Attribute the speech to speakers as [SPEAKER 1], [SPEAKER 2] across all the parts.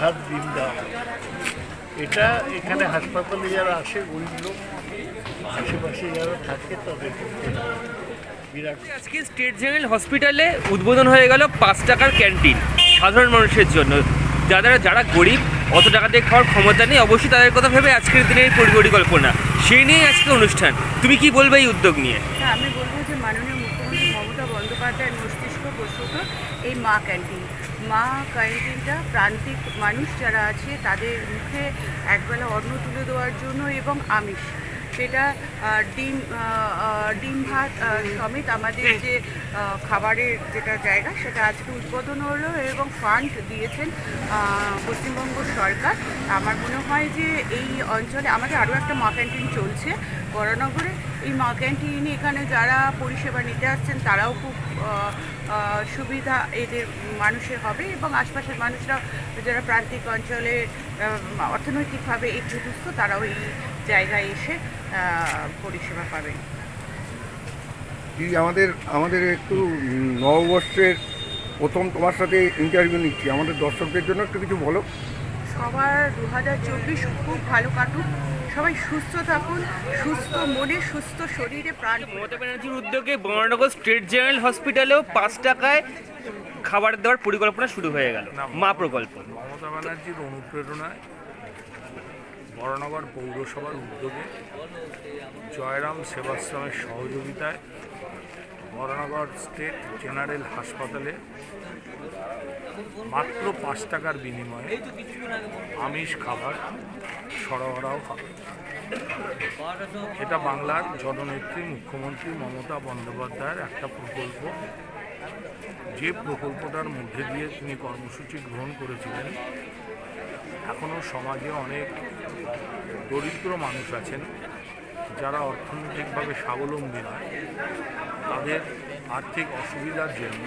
[SPEAKER 1] ভাত ডিম দেওয়া হয়। এটা এখানে হাসপাতালে যারা আসে গরিব লোক আশেপাশে যারা থাকে তাদের বিরাট
[SPEAKER 2] আজকে স্টেট জেনারেল হসপিটালে উদ্বোধন হয়ে গেল পাঁচ টাকার ক্যান্টিন সাধারণ মানুষের জন্য। যারা যারা গরিব অত টাকা দিয়ে খাওয়ার ক্ষমতা নেই অবশ্যই তাদের কথা ভেবে আজকের দিনের এই পরিকল্পনা সেই নিয়েই আজকে অনুষ্ঠান। তুমি কি বলবে এই উদ্যোগ নিয়ে?
[SPEAKER 3] হ্যাঁ আমি বলব যে মাননীয় বন্দ্যোপাধ্যায়ের মস্তিষ্ক প্রসূত এই মা ক্যান্টিন। মা ক্যান্টিনটা প্রান্তিক মানুষ যারা আছে, তাদের মুখে একবেলা অন্ন তুলে দেওয়ার জন্য এবং আমিষ। সেটা ডিম ডিম ভাত সমেত আমাদের যে খাবারের যেটা জায়গা সেটা আজকে উদ্বোধন হলো এবং ফান্ড দিয়েছেন পশ্চিমবঙ্গ সরকার। আমার মনে হয় যে এই অঞ্চলে আমাদের আরও একটা মা ক্যান্টিন চলছে বড়নগরে। এই মা ক্যান্টিনে এখানে যারা পরিষেবা নিতে আসছেন তারাও খুব সুবিধা এদের মানুষের হবে এবং আশপাশের মানুষরা যারা প্রান্তিক অঞ্চলে অর্থনৈতিকভাবে একটু দুস্থ তারাও এই জায়গায় এসে পরিষেবা পাবেন।
[SPEAKER 4] দিদি আমাদের আমাদের একটু নববর্ষের প্রথম তোমার সাথে ইন্টারভিউ নিচ্ছি। আমাদের দর্শকদের জন্য একটু কিছু বলো।
[SPEAKER 3] সবার দু হাজার চব্বিশ খুব ভালো কাটুক। সবাই সুস্থ থাকুন সুস্থ মনে সুস্থ শরীরে প্রাণ
[SPEAKER 2] মমতা ব্যানার্জির উদ্যোগে বর্ণনগর স্টেট জেনারেল হসপিটালেও পাঁচ টাকায় খাবার দেওয়ার পরিকল্পনা শুরু হয়ে গেল। মা প্রকল্প।
[SPEAKER 5] মমতা ব্যানার্জির অনুপ্রেরণায় বড়নগর পৌরসভার উদ্যোগে জয়রাম সেবাশ্রমের সহযোগিতায় বড়নগর স্টেট জেনারেল হাসপাতালে মাত্র পাঁচ টাকার বিনিময়ে আমিষ খাবার সরবরাহ হবে এটা বাংলার জননেত্রী মুখ্যমন্ত্রী মমতা বন্দ্যোপাধ্যায়ের একটা প্রকল্প। যে প্রকল্পটার মধ্যে দিয়ে তিনি কর্মসূচি গ্রহণ করেছিলেন এখনও সমাজে অনেক দরিদ্র মানুষ আছেন যারা অর্থনৈতিকভাবে স্বাবলম্বী নয়। তাদের আর্থিক অসুবিধার জন্য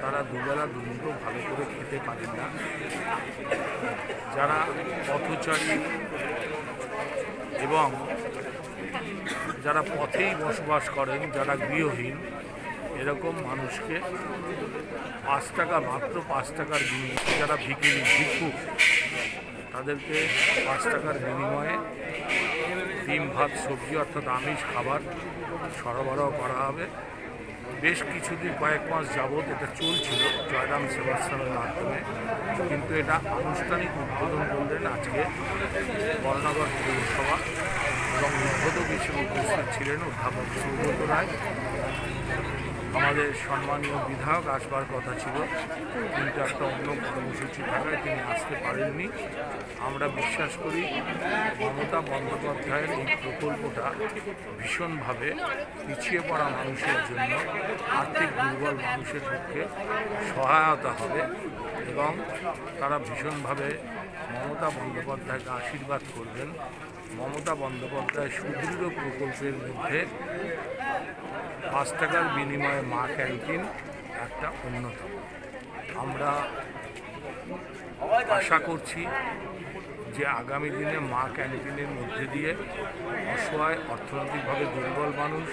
[SPEAKER 5] তারা দুবেলা দুমুঠো ভালো করে খেতে পারেন না। যারা পথচারী এবং যারা পথেই বসবাস করেন, যারা গৃহহীন, এরকম মানুষকে পাঁচ টাকা, মাত্র পাঁচ টাকার বিনিময়ে যারা ভিকিরি ভিক্ষুক তাদেরকে পাঁচ টাকার বিনিময়ে ডিম ভাত সবজি, অর্থাৎ আমিষ, খাবার সরবরাহ করা হবে। বেশ কিছুদিন কয়েক মাস যাবৎ এটা চলছিল জয়রাম সেবাশ্রমের মাধ্যমে। কিন্তু এটা আনুষ্ঠানিক উদ্বোধন করলেন আজকে বর্ণাগর পৌরসভা এবং উদ্বোধক হিসেবে উপস্থিত ছিলেন অধ্যাপক সৌগত রায়। আমাদের সম্মানীয় বিধায়ক আসবার কথা ছিল, কিন্তু একটা অন্য কর্মসূচি থাকায় তিনি আসতে পারেননি। আমরা বিশ্বাস করি মমতা বন্দ্যোপাধ্যায়ের এই প্রকল্পটা ভীষণভাবে পিছিয়ে পড়া মানুষের জন্য, আর্থিক দুর্বল মানুষের পক্ষে সহায়তা হবে এবং তারা ভীষণভাবে মমতা বন্দ্যোপাধ্যায়কে আশীর্বাদ করবেন। মমতা বন্দ্যোপাধ্যায় সুদৃঢ় প্রকল্পের মধ্যে পাঁচ টাকার বিনিময়ে মা ক্যান্টিন একটা অন্যতম। আমরা আশা করছি যে আগামী দিনে মা ক্যান্টিনের মধ্যে দিয়ে অসহায়, অর্থনৈতিকভাবে দুর্বল মানুষ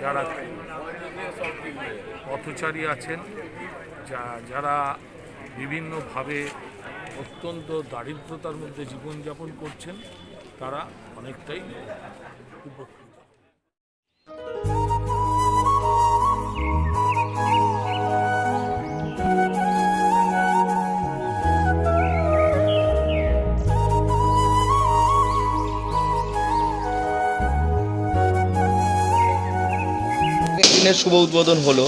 [SPEAKER 5] যারা পথচারী আছেন, যা, যারা বিভিন্নভাবে অত্যন্ত দারিদ্রতার মধ্যে জীবনযাপন করছেন তারা অনেকটাই উপকৃত।
[SPEAKER 6] ক্যান্টিনের শুভ উদ্বোধন হলো।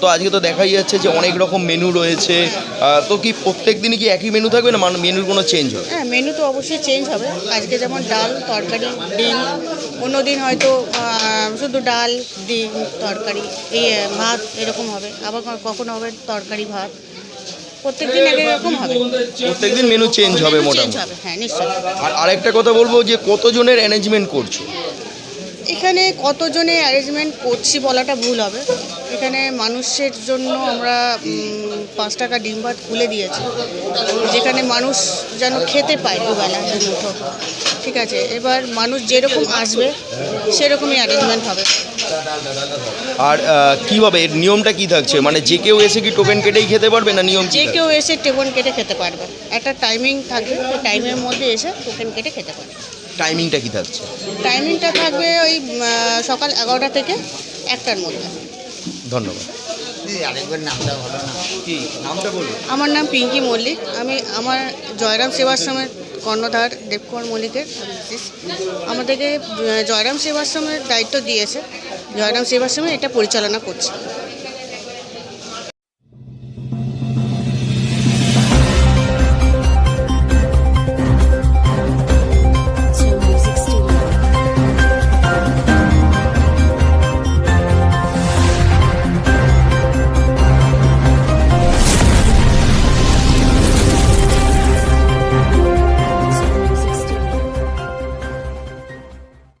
[SPEAKER 6] তো আজকে তো দেখাই যাচ্ছে যে অনেক রকম মেনু রয়েছে। তো কি প্রত্যেক দিনই কি একই মেনু থাকবে না? মান- মেনুর কোনো চেঞ্জ হবে?
[SPEAKER 7] হ্যাঁ মেনু তো অবশ্যই চেঞ্জ হবে। আজকে যেমন ডাল তরকারি ডিম অন্যদিন হয়তো শুধু ডাল ডিম তরকারি এই ভাত এরকম হবে। আবার কখনো হবে তরকারি ভাত। প্রত্যেকদিন রকম হবে।
[SPEAKER 6] মেনু চেঞ্জ হবে মোটামুটি।
[SPEAKER 7] হ্যাঁ নিশ্চয়ই।
[SPEAKER 6] আর আরেকটা কথা বলব যে কতজনের অ্যারেঞ্জমেন্ট করছ?
[SPEAKER 7] এখানে কতজনে অ্যারেঞ্জমেন্ট করছি বলাটা ভুল হবে। এখানে মানুষের জন্য আমরা পাঁচ টাকা ডিম ভাত খুলে দিয়েছি। যেখানে মানুষ যেন খেতে পায় দুবেলা দুমুঠো ঠিক আছে? এবার মানুষ যেরকম আসবে সেরকমই অ্যারেঞ্জমেন্ট হবে।
[SPEAKER 6] আর কীভাবে? এর নিয়মটা কি থাকছে? মানে যে কেউ এসে কি টোকেন কেটেই খেতে পারবে না নিয়ম
[SPEAKER 7] যে কেউ এসে টেবন কেটে খেতে পারবে। একটা টাইমিং থাকবে সেই টাইমের মধ্যে এসে টোকেন কেটে খেতে পারবে।
[SPEAKER 6] টাইমিংটা কি থাকছে?
[SPEAKER 7] টাইমিংটা থাকবে ওই সকাল এগারোটা থেকে একটার মধ্যে।
[SPEAKER 6] ধন্যবাদ। কি? নামটা বলুন
[SPEAKER 7] আমার নাম পিঙ্কি মল্লিক। আমি আমার জয়রাম সেবাশ্রমের কর্ণধার দেবকুমার মল্লিকের। আমাদেরকে জয়রাম সেবাশ্রমের দায়িত্ব দিয়েছে। জয়রাম সেবাশ্রমে এটা পরিচালনা করছে।